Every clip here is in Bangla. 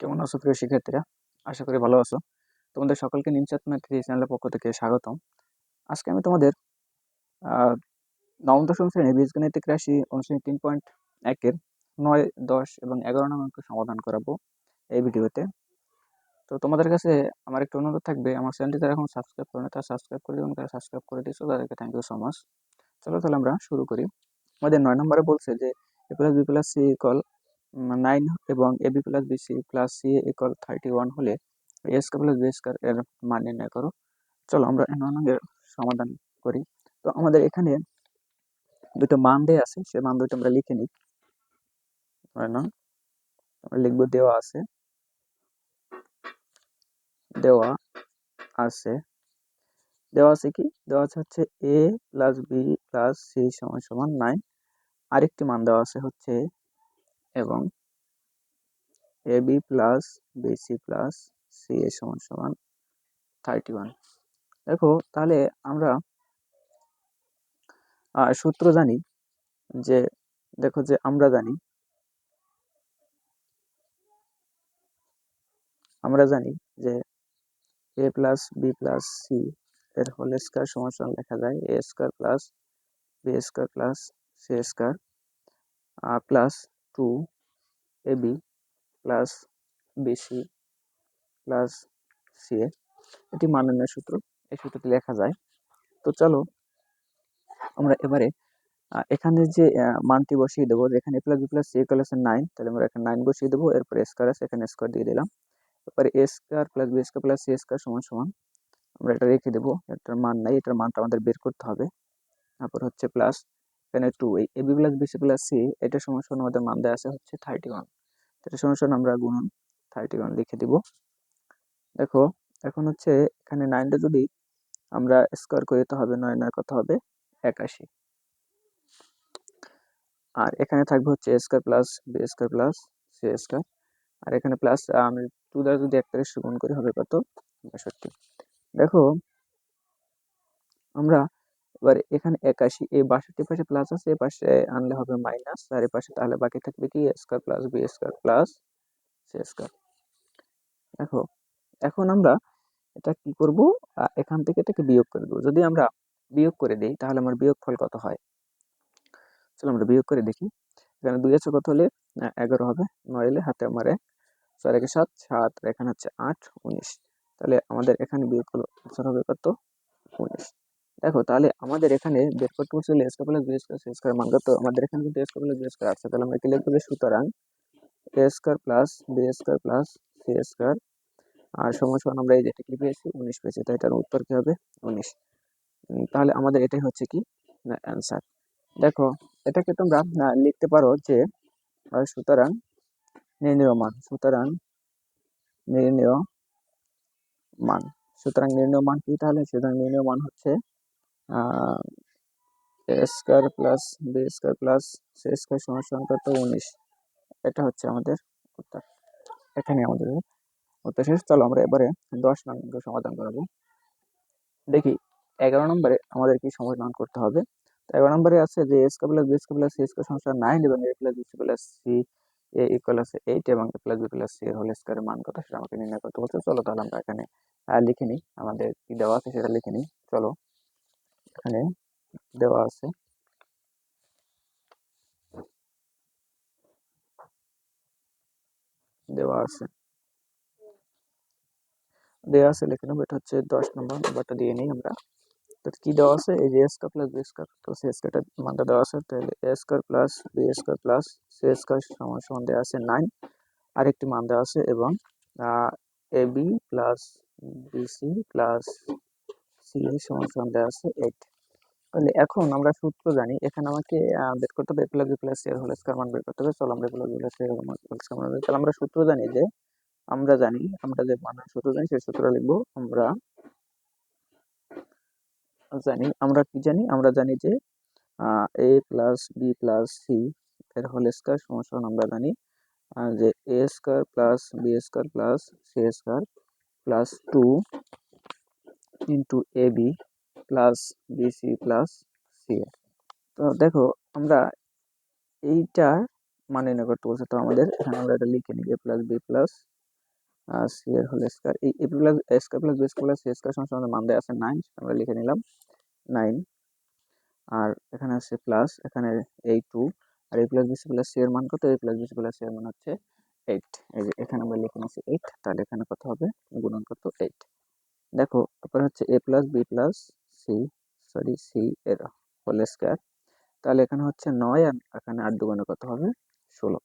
কেমন আছো প্রিয় শিক্ষার্থীরা? আশা করি ভালো আছো। তোমাদের সকলকে নিমচাঁদ ম্যাথ চ্যানেলের পক্ষ থেকে স্বাগতম। আজকে আমি তোমাদের নবম, দশম শ্রেণি বীজগণিতিক রাশি অনুশ্রেণী তিন পয়েন্ট একের নয়, দশ এবং এগারো নং অঙ্ক সমাধান করাবো এই ভিডিওতে। তো তোমাদের কাছে আমার একটা অনুরোধ থাকবে, আমার চ্যানেলটি যারা এখন সাবস্ক্রাইব করে না তারা সাবস্ক্রাইব করে দেবেন তারা সাবস্ক্রাইব করে দিয়েছ তাদেরকে থ্যাংক ইউ সো মাচ চলো তাহলে আমরা শুরু করি। আমাদের নয় নম্বরে বলছে যে A plus B plus C equal nine এবং A B plus B C plus C equal thirty one হলে A square plus B square এর মান নির্ণয় করো। চলো আমরা নঙ্গের সমাধান করি। তো আমাদের এখানে দুটো মান দেয়া আছে, সে মান দুটো আমরা লিখে নিই। নং আমরা লিখব দেওয়া আছে। দেওয়া আছে। দেওয়া আছে কি? দেওয়া আছে হচ্ছে A plus B plus C সমান সমান নাইন আরেকটি মান দেওয়া আছে হচ্ছে এবং A B plus B C plus C A সমান সমান থার্টি ওয়ান দেখো, তাহলে আমরা সূত্র জানি যে, দেখো যে আমরা জানি আমরা জানি যে A plus B plus C এর হোল স্কোয়ার সমান সমান লেখা যায় A square plus B square plus C square plus two A B plus BC plus C A এটি মাননীয় সূত্র। এই সূত্রটি লেখা যায়। তো চলো, আমরা এবারে এখানে যে মানটি বসিয়ে দেবো যেখানে plus B plus C equal আছে নাইন তাহলে আমরা এখানে নাইন বসিয়ে দেবো, এরপর স্কোয়ার আছে, এখানে স্কোয়ার দিয়ে দিলাম। এরপরে A square plus B square plus C square সমান সমান, আমরা এটা রেখে দেবো। এটার মান নাই, এটার মানটা আমাদের বের করতে হবে। তারপর হচ্ছে প্লাস এখানে টু এই B plus B C plus C এটা সমান আমাদের মান দেওয়া আছে হচ্ছে থার্টি ওয়ান এটা সমান আমরা গুণন থার্টি ওয়ান লিখে দিব। দেখো, এখন হচ্ছে এখানে নাইনটা যদি আমরা স্কোয়ার করে দিতে হবে নয় নয় কত হবে? একাশি। আর এখানে থাকবে হচ্ছে square plus B square plus C square আর এখানে প্লাস আমি টু দ্বারা যদি একটা গুণ করি, হবে কত? বাষট্টি দেখো, আমরা এবার এখানে একাশি, এই বাষট্টি পাশে প্লাস আছে এ পাশে আনলে হবে মাইনাস আর পাশে তাহলে বাকি থাকবে কি? A square plus B square plus C square দেখো, এখন আমরা এটা কি করব? এখান থেকে এটাকে বিয়োগ করে দেবো। যদি আমরা বিয়োগ করে দিই, তাহলে আমার বিয়োগফল কত হয়? চলো আমরা বিয়োগ করে দেখি। এখানে দুই আছে, কত হলে? এগারো হবে। নয় এলে হাতে আমার এক, চার একে সাত সাত এখানে হচ্ছে আট, উনিশ। তাহলে আমাদের এখানে বিয়োগ করলে হবে কত? উনিশ। দেখো, তাহলে আমাদের এখানে বের করতে বলছিল A square plus B square C square কত আমাদের এখানে কিন্তু A square plus B square আছে। তাহলে আমরা কি লিখব সুতরাং A plus B square plus C square আর সমান আমরা এই যেটা কি পেয়েছি, উনিশ পেয়েছি। তাই এটার উত্তর কী হবে? উনিশ। তাহলে আমাদের এটাই হচ্ছে কি? না অ্যান্সার দেখো, এটাকে তোমরা লিখতে পারো যে সুতরাং নির্ণয় মান, সুতরাং নির্ণয় মান। সুতরাং নির্ণয় মান কি তাহলে? সুতরাং নির্ণয় মান হচ্ছে A square plus B square plus C square সমান সমান কত? উনিশ। এটা হচ্ছে আমাদের উত্তর। এখানে আমাদের উত্তর শেষ। চলো আমরা এবারে দশ নম্বর সমাধান করাবো। দেখি, এগারো নম্বরে আমাদের কি সমাধান করতে হবে? তো এগারো নম্বরে আছে যে A square plus B square plus C square সমস্যা নাইন এবং A plus B plus C A equal আছে এইট এবং A plus B plus C এর হোল স্কোয়ারের মান কত সেটা আমাকে নির্ণয় করতে বলছে। চলো তাহলে আমরা এখানে লিখে নিই। আমাদের কি দেওয়া আছে সেটা লিখে নিই। চলো। এখানে দেওয়া আছে দেওয়া আছে দেওয়া আছে লিখে নেব এটা হচ্ছে দশ নম্বর নাম্বারটা দিয়ে নিই আমরা তো কি দেওয়া আছে এই যে A square plus B square তো সি স্কোয়ারটা মানটা দেওয়া আছে তাহলে A square plus B square plus C square সমান সমান দেওয়া আছে নাইন আরেকটি মান দেওয়া আছে এবং A B plus BC plus C A সমান সমান দেওয়া আছে এইট তাহলে এখন আমরা সূত্র জানি, এখানে আমাকে বের করতে হবে এ প্লাস এর হোল স্কোয়ার মান বের করতে হবে, চলো আমরা এ প্লাস এর হোল স্কোয়ার মান। তাহলে আমরা সূত্র জানি যে, আমরা জানি, আমরা যে মান সূত্র জানি, সেই সূত্র লিখব আমরা জানি, আমরা কি জানি আমরা জানি যে A plus B plus C এর হোল স্কোয়ার সমান আমরা জানি যে A square plus B square plus C square plus two into A B plus BC plus C তো দেখো, আমরা এইটার মান নির্ণয় করতে বলছে। তো আমাদের এখানে আমরা এটা লিখে নিই A plus B plus C এর হোল স্কোয়ার এই A plus square plus B square plus C square সমান সমান মান দেওয়া আছে নাইন আমরা লিখে নিলাম নাইন আর এখানে আছে প্লাস এখানে এই two R A plus B plus C মান কত? A plus B plus C মান হচ্ছে এইট এই যে এখানে আমরা লিখে নিচ্ছি এইট তাহলে এখানে কত হবে? গুণন কত? এইট দেখো, তারপরে হচ্ছে A plus B plus C sorry C এর হোল স্কোয়ার তাহলে এখানে হচ্ছে নয় আর এখানে আট দুগুণে কত হবে? ষোলো।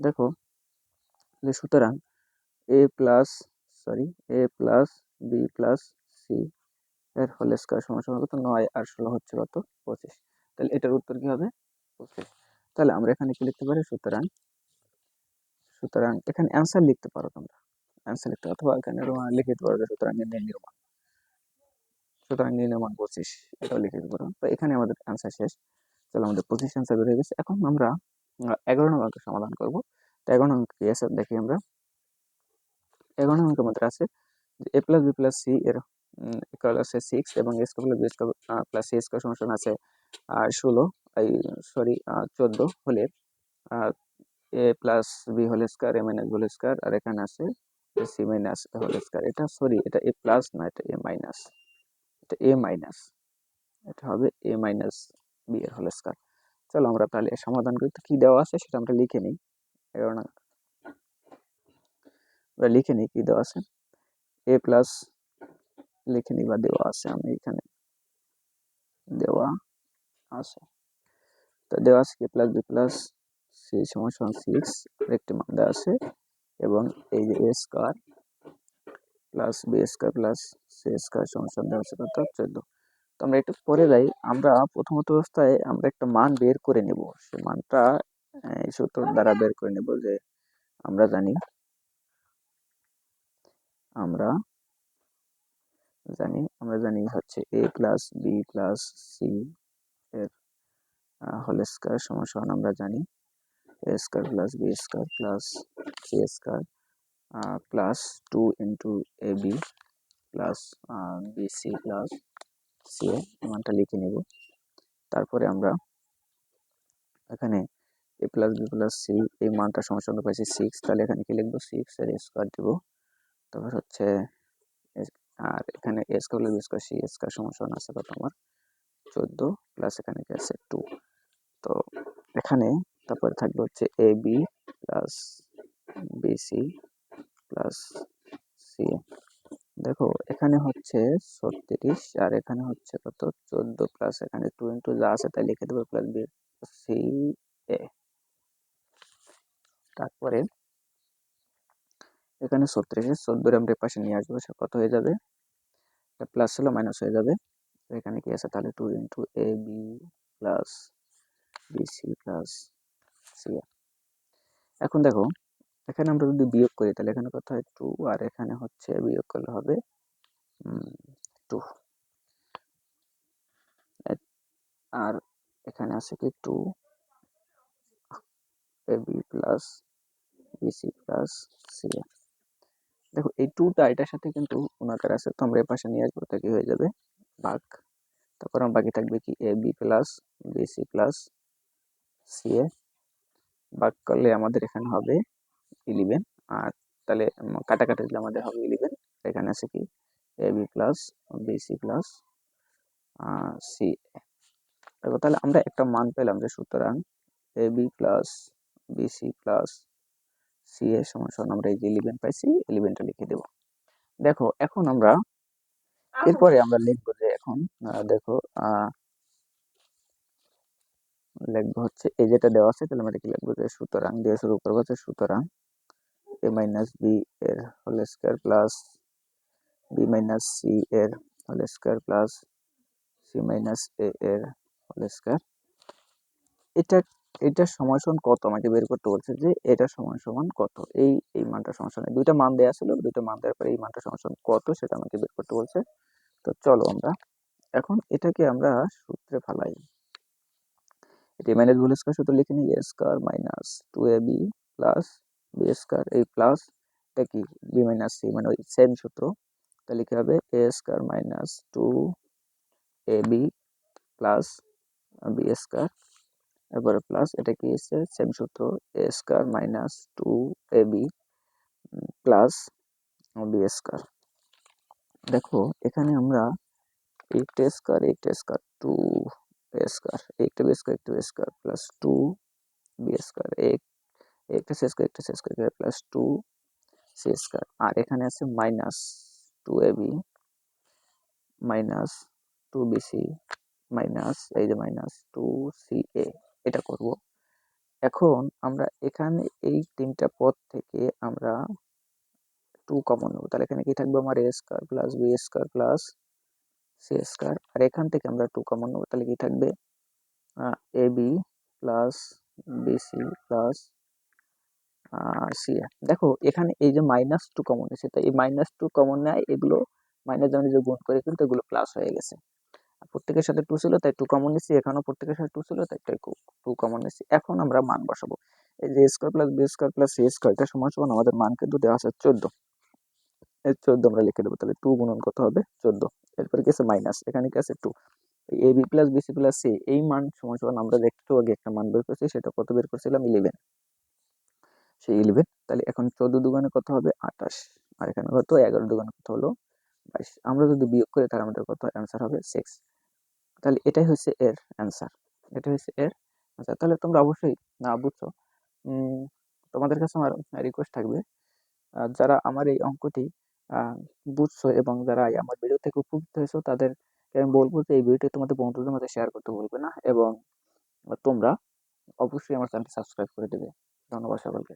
দেখো, যে সুতরাং A plus sorry A plus B plus C এর হোল স্কোয়ার সমান কত? নয় আর ষোলো হচ্ছে কত? পঁচিশ। তাহলে এটার উত্তর কী হবে? পঁচিশ। তাহলে আমরা এখানে কি লিখতে পারি? সুতরাং সুতরাং এখানে অ্যান্সার লিখতে পারো তোমরা। অ্যান্সার লিখতে অথবা এখানে লিখে দিতে পারো সুতরাং নির্মাণ সুতরাং নির্মাণ পঁচিশ এটাও লিখে দিতে তো এখানে আমাদের অ্যান্সার শেষ। তাহলে আমাদের পঁচিশ অ্যান্সার বের হয়ে গেছে। এখন আমরা এগারো নম্বরকে সমাধান করব। তো এগারো নম্বর কি আছে? দেখি আমরা। এগারো নম্বরের মধ্যে আছে যে A plus B plus C এর ইকুয়াল আছে সিক্স এবং A square plus B square plus C square সমান আছে ষোলো। এই সরি চোদ্দ হলে A plus B whole square A minus whole square আর এখানে আছে সি মাইনাস হোল স্কোয়ার এটা সরি এটা এ প্লাস না এটা এ মাইনাস এটা এ মাইনাস এটা হবে এ মাইনাস বি এর হোল স্কোয়ার চলো আমরা তাহলে সমাধান করি। তো কি দেওয়া আছে সেটা আমরা লিখে নিই। এগারো আমরা লিখে নিই কি দেওয়া আছে। এ প্লাস লিখে নিই বা দেওয়া আছে, আমি এখানে দেওয়া আছে। তো দেওয়া আছে কে? প্লাস বি প্লাস সি সমান সমান সিক্স একটি মান দেওয়া আছে। এবং এই যে A square plus B square plus C square সমান কত চোদ্দ। তো আমরা একটু পরে যাই। আমরা প্রথমত অবস্থায় আমরা একটা মান বের করে নেব। সে মানটা এই সূত্র দ্বারা বের করে নেব যে আমরা জানি আমরা জানি আমরা জানি হচ্ছে A plus B plus C এর হোল স্কোয়ার সমান সমান আমরা জানি A square plus B square plus C square two into A B plus B C plus C A মানটা লিখে নেব। তারপরে আমরা এখানে A plus B plus C এই মানটা সমস্যা পাইছি সিক্স তাহলে এখানে কি লিখব? সিক্স এর স্কোয়ার দিব। তারপর হচ্ছে আর এখানে A square plus B square C square সমস্যা আছে কত আমার? চোদ্দ প্লাস এখানে কি আছে টু তো এখানে তারপরে থাকবে হচ্ছে A B plus BC plus C. দেখো, এখানে হচ্ছে ছত্রিশ আর এখানে হচ্ছে কত? চোদ্দ প্লাস এখানে টু ইন্টু যা আছে তাই লিখে দেবো প্লাস বি সি, এ। তারপরে এখানে ছত্রিশের চোদ্দোর আমরা পাশে নিয়ে আসব, সে কত হয়ে যাবে? প্লাস হলো মাইনাস হয়ে যাবে। এখানে কি আছে? তাহলে two into A B plus BC plus C এখন দেখো এখানে আমরা যদি বিয়োগ করি, তাহলে এখানে কত হয়? টু আর এখানে হচ্ছে বিয়োগ করলে হবে টু আর এখানে আছে কি? Two A B plus BC plus C দেখো, এই টুটা এটার সাথে কিন্তু ওনাকার আছে, তো আমরা এ পাশে নিয়ে আসব কি হয়ে যাবে? ভাগ। তারপর আমার বাকি থাকবে কি? A B plus BC plus C A ভাগ করলে আমাদের এখানে হবে ইলেভেন আর তাহলে কাটাকাটি দিলে আমাদের হবে ইলেভেন এখানে আছে কি? A B plus BC plus C এবার তাহলে আমরা একটা মান পেলাম যে সুতরাং A B plus BC plus C এর সমান আমরা এই যে ইলেভেন পাইছি ইলেভেনটা লিখে দেব। দেখো এখন আমরা এরপরে আমরা লিখব যে এখন দেখো লিখব হচ্ছে এই যেটা দেওয়া আছে তাহলে আমরা কি লিখব যে সুতরাং দিয়ে শুরু করব হচ্ছে সুতরাং এ মাইনাস বি এর whole square plus B minus C এর whole square plus C minus A এর হোল স্কোয়ার এটা এটা সমান সমান কত? আমাকে বের করতে বলছে যে এটা সমান সমান কত? এই এই মানটা সমান দুইটা মান দেওয়া ছিল, দুইটা মান দেওয়ার পরে এই মানটা সমান কত সেটা আমাকে বের করতে বলছে। তো চলো আমরা এখন এটাকে আমরা সূত্রে ফেলাই। এটি মাইনাস ভুল স্কোয়ার সূত্র লিখে নিই square minus two A B plus B square এই প্লাস এটা কি? বি মাইনাস সি মানে ওই সেম সূত্র। তাহলে কি হবে? A square minus two A B plus B square এরপরে প্লাস এটা কি এসছে? সেম সূত্র A square minus two A B plus B square দেখো, এখানে আমরা eight square eight square two square একটা বি স্কোয়ার একটা square plus two B square একটা সি স্কোয়ার একটা C square plus two C square আর এখানে আছে minus two A B minus two B C minus এই যে মাইনাস টু সি এ এটা করব। এখন আমরা এখানে এই তিনটা পদ থেকে আমরা টু কমন নেব। তাহলে এখানে কি থাকবে? আমার A square plus B square plus C square আর এখান থেকে আমরা টু কমন নেব। তাহলে কি থাকবে? A B plus BC plus C দেখো এখানে এই যে মাইনাস টু কমন এসে তাই এই মাইনাস টু কমন নেয় এগুলো মাইনাস যেমন যে গুণ করে কিন্তু এগুলো প্লাস হয়ে গেছে। প্রত্যেকের সাথে টু ছিল, তাই টু কমন নিচ্ছি এখানেও প্রত্যেকের সাথে টু ছিল, তাই টু কমন নিচ্ছি এখন আমরা মান বসাবো। এই যে square plus B square plus C square এটা সমান সমান আমাদের মান কিন্তু দেওয়া আছে চোদ্দ। এই চোদ্দ আমরা লিখে দেবো, তাহলে টু গুণন কত হবে? চোদ্দ। এরপরে কি আছে? মাইনাস এখানে কি আছে? Two A B plus BC plus C এই মান সমান সমান আমরা একটু আগে একটা মান বের করছি, সেটা কত বের করছিলাম? ইলেভেন সেই ইলেভেন তাহলে এখন চোদ্দ দুগানে কত হবে? আঠাশ। আর এখানে কত? এগারো দুগানে কত হলো? বাইশ। আমরা যদি বিয়োগ করি, তাহলে আমাদের কত? অ্যান্সার হবে সিক্স তাহলে এটাই হচ্ছে এর অ্যান্সার এটা হচ্ছে এর আচ্ছা তাহলে তোমরা অবশ্যই, না, বুঝছ? তোমাদের কাছে আমার রিকোয়েস্ট থাকবে যারা আমার এই অঙ্কটি বুঝছ এবং যারা আমার ভিডিও থেকে উপকৃত হয়েছো, তাদেরকে আমি বলব যে এই ভিডিওটি তোমাদের বন্ধুদের মধ্যে শেয়ার করতে বলবে না এবং তোমরা অবশ্যই আমার চ্যানেলটি সাবস্ক্রাইব করে দেবে। ধন্যবাদ সকলকে।